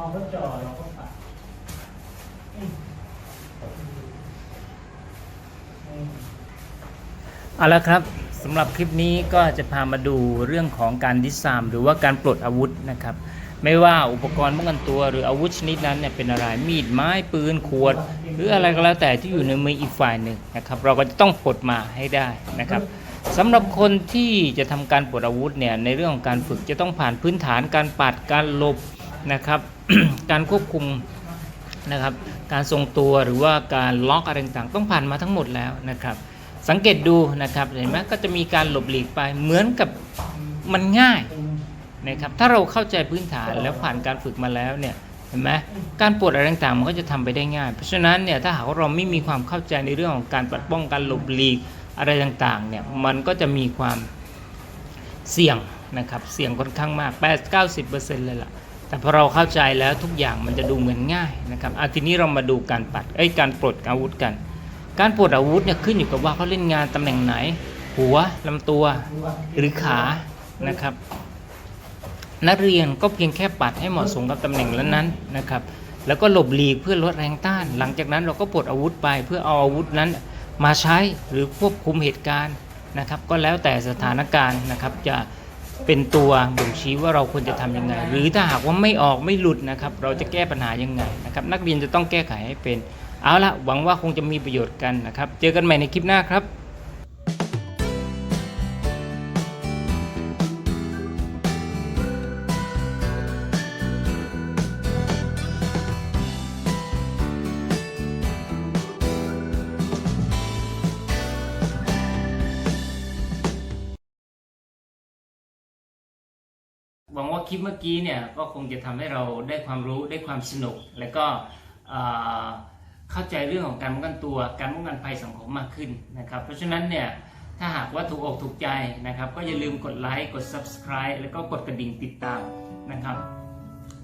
อเขาจ่อเราก็ปัดเอาละครับสำหรับคลิปนี้ก็จะพามาดูเรื่องของการดิสามหรือว่าการปลดอาวุธนะครับ ไม่ว่าอุปกรณ์ป้องกันตัวหรืออาวุธชนิดนั้นเนี่ยเป็นอะไรมีดไม้ปืนขวด หรืออะไรก็แล้วแต่ที่อยู่ในมืออีกฝ่ายหนึ่งนะครับเราก็จะต้องปลดมาให้ได้นะครับสำหรับคนที่จะทำการปลดอาวุธเนี่ยในเรื่องของการฝึกจะต้องผ่านพื้นฐานการปัดการหลบนะครับ การควบคุมนะครับ การทรงตัวหรือว่าการล็อกอะไรต่างๆ ต้องผ่านมาทั้งหมดแล้วนะครับ สังเกตดูนะครับเห็นไหมก็จะมีการหลบหลีกไปเหมือนกับมันง่ายนะครับถ้าเราเข้าใจพื้นฐานแล้วผ่านการฝึกมาแล้วเนี่ยเห็นไหมการปวดอะไรต่างๆมันก็จะทำไปได้ง่าย เพราะฉะนั้นเนี่ยถ้าหากว่าเราไม่มีความเข้าใจในเรื่องของการปัดป้องการหลบหลีกอะไรต่างๆเนี่ยมันก็จะมีความเสี่ยงนะครับเสี่ยงค่อนข้างมาก 8-90%เลยล่ะ แต่พอเราเข้าใจแล้วทุกอย่างมันจะดูเหมือนง่ายนะครับอาทีนี้เรามาดูการปัดเอ้การปลดอาวุธกัน การปลดอาวุธเนี่ยขึ้นอยู่กับว่าเขาเล่นงานตำแหน่งไหน หัวลำตัวหรือขานะครับ นักเรียนก็เพียงแค่ปัดให้เหมาะสมกับตำแหน่งนั้นๆนะครับ แล้วก็หลบหลีกเพื่อลดแรงต้าน หลังจากนั้นเราก็ปลดอาวุธไปเพื่อเอาอาวุธนั้นมาใช้หรือควบคุมเหตุการณ์นะครับ ก็แล้วแต่สถานการณ์นะครับจะ เป็นตัวบ่งชี้ว่าเราควรจะทำยังไง หรือถ้าหากว่าไม่ออกไม่หลุดนะครับ เราจะแก้ปัญหายังไงนะครับ นักเรียนจะต้องแก้ไขให้เป็น เอาละหวังว่าคงจะมีประโยชน์กันนะครับ เจอกันใหม่ในคลิปหน้าครับ หวังว่าคลิปเมื่อกี้เนี่ยก็คงจะทำให้เราได้ความรู้ได้ความสนุก และก็เอ่อเข้าใจเรื่องของการป้องกันตัว การป้องกันภัยสังคมมากขึ้นนะครับ เพราะฉะนั้นเนี่ยถ้าหากว่าถูกอกถูกใจนะครับ ก็อย่าลืมกดไลค์กด subscribe แล้วก็กดกระดิ่งติดตามนะครับ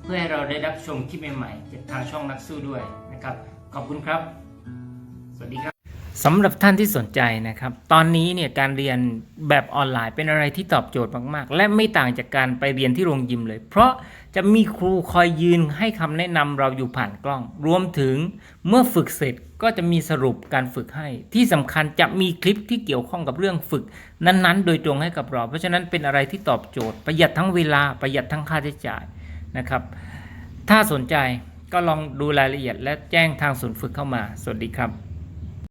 เพื่อให้เราได้รับชมคลิปใหม่ๆจากทางช่องนักสู้ด้วยนะครับ ขอบคุณครับ สวัสดีครับ สำหรับท่านที่สนใจนะครับ ตอนนี้เนี่ยการเรียนแบบออนไลน์เป็นอะไรที่ตอบโจทย์มากๆ และไม่ต่างจากการไปเรียนที่โรงยิมเลย เพราะจะมีครูคอยยืนให้คำแนะนำเราอยู่ผ่านกล้อง รวมถึงเมื่อฝึกเสร็จก็จะมีสรุปการฝึกให้ ที่สำคัญจะมีคลิปที่เกี่ยวข้องกับเรื่องฝึก นั้นๆ โดยตรงให้กับเรา เพราะฉะนั้นเป็นอะไรที่ตอบโจทย์ ประหยัดทั้งเวลาประหยัดทั้งค่าใช้จ่ายนะครับ ถ้าสนใจก็ลองดูรายละเอียดและแจ้งทางศูนย์ฝึกเข้ามา สวัสดีครับ